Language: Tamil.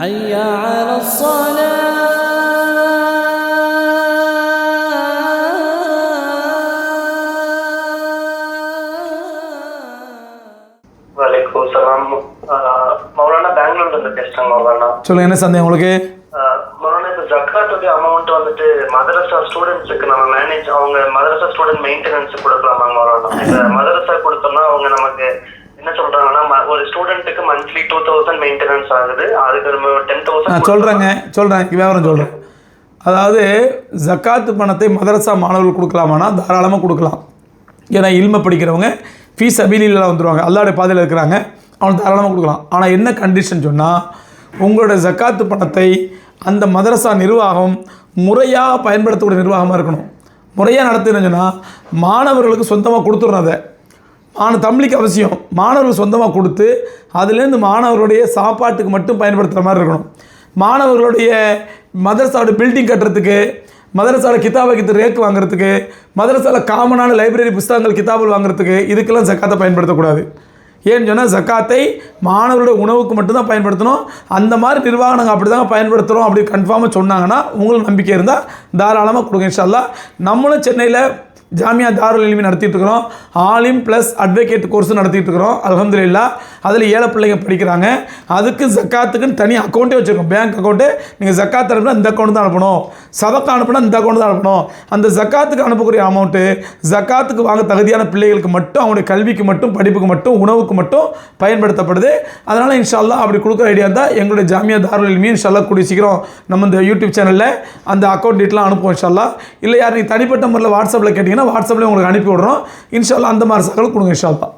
حي على الصلاة வலைக்கும் சலாம் ஆஹ் மௌலானா பெங்களூர்ல இருந்து பேசுறேன் மௌலானா சொல்லுங்கள் என்ன சந்தேகம் உங்களுக்கு ஆஹ் மௌலானா இப்ப ஜக்காத்துடைய அமௌண்ட் வந்துட்டு மதரசா ஸ்டூடெண்ட்ஸுக்கு நம்ம மேனேஜ் அவங்க மதரசா ஸ்டூடெண்ட் மெயின்டெனன்ஸ் கொடுக்கலாமா மௌலானா இப்ப மதரசா கொடுத்தோம்னா அவங்க நமக்கு என்ன சொல்றாங்கன்னா ம- ஒரு ஸ்டூடெண்ட்டுக்கு மந்த்லி டூ தௌசண்ட் மெயின்டெனன்ஸ் ஆகுது. அதுக்கு நம்ம டென் நான் தௌசண்ட் சொல்கிறேங்க சொல்கிறேன் விவரம் சொல்கிறேன் அதாவது ஜக்காத்து பணத்தை மதரசா மாணவர்கள் கொடுக்கலாமானா? தாராளமாக கொடுக்கலாம். ஏன்னா இல்ம படிக்கிறவங்க ஃபீஸ் அபிலியில் வந்துடுவாங்க அல்லாடைய பாதையில் இருக்கிறாங்க. அவன் தாராளமாக கொடுக்கலாம். ஆனால் என்ன கண்டிஷன் சொன்னால் உங்களோட ஜக்காத்து பணத்தை அந்த மதரசா நிர்வாகம் முறையாக பயன்படுத்தக்கூடிய நிர்வாகமாக இருக்கணும். முறையாக நடத்துன்னு சொன்னால் மாணவர்களுக்கு சொந்தமாக கொடுத்துடணும் அதை. மாண தம்பிக்கு அவசியம். மாணவர்கள் சொந்தமாக கொடுத்து அதுலேருந்து மாணவர்களுடைய சாப்பாட்டுக்கு மட்டும் பயன்படுத்துகிற மாதிரி இருக்கணும். மாணவர்களுடைய மதரசாவோட பில்டிங் கட்டுறதுக்கு மதரசாவில் கிதாபை கித்து ரேக் வாங்குறதுக்கு மதரசாவில் காமனான லைப்ரரி புஸ்தகங்கள் கிதாபுகள் வாங்குறதுக்கு இதுக்கெல்லாம் ஜக்காத்தை பயன்படுத்தக்கூடாது. ஏன்னு சொன்னால் ஜக்காத்தை மாணவர்களுடைய உணவுக்கு மட்டும்தான் பயன்படுத்தணும். அந்த மாதிரி நிர்வாகம் நாங்கள் அப்படி தாங்க பயன்படுத்துகிறோம் அப்படி கன்ஃபார்மாக சொன்னாங்கன்னா உங்களுக்கு நம்பிக்கை இருந்தால் தாராளமாக கொடுங்க இன்ஷால்லா நம்மளும் சென்னையில் ஜாமியா தாருல் இல்மி நடத்திட்டு இருக்கிறோம். ஆலிம் ப்ளஸ் அட்வொகேட் கோர்ஸும் நடத்திட்டு இருக்கிறோம். அல்ஹம்துலில்லாஹ் அதில் ஏழை பிள்ளைங்க படிக்கிறாங்க. அதுக்கு ஜக்காத்துக்குன்னு தனி அக்கௌண்ட்டே வச்சுருக்கோம். பேங்க் அக்கௌண்ட்டு நீங்கள் ஜக்காத் அனுப்புனா இந்த அக்கௌண்ட் தான் அனுப்பணும். சதக்கா அனுப்புனா இந்த அக்கௌண்ட் தான் அனுப்பணும். அந்த ஜக்காத்துக்கு அனுப்பக்கூடிய அமௌண்ட்டு ஜக்காத்துக்கு வாங்க தகுதியான பிள்ளைகளுக்கு மட்டும் அவங்களுடைய கல்விக்கு மட்டும் படிப்புக்கு மட்டும் உணவுக்கு மட்டும் பயன்படுத்தப்படுது. அதனால் இன்ஷால்லா அப்படி கொடுக்குற ஐடியா இருந்தால் எங்களுடைய ஜாமியா தாருல் இல்மி இன்ஷால்லா கூடிய சீக்கிரம் நம்ம இந்த யூடியூப் சேனலில் அந்த அக்கௌண்ட் டீட்டெயிலாம் அனுப்புவோம் இன்ஷால்லா இல்லை யார் நீங்கள் தனிப்பட்ட முறையில் வாட்ஸ்அப்பில் கேட்டிங்கன்னா வாட்ஸ்அப்பில் உங்களுக்கு அனுப்பி விடுறோம் இன்ஷால்லா அந்த மாதிரி சகல் கொடுங்க இன்ஷால்லா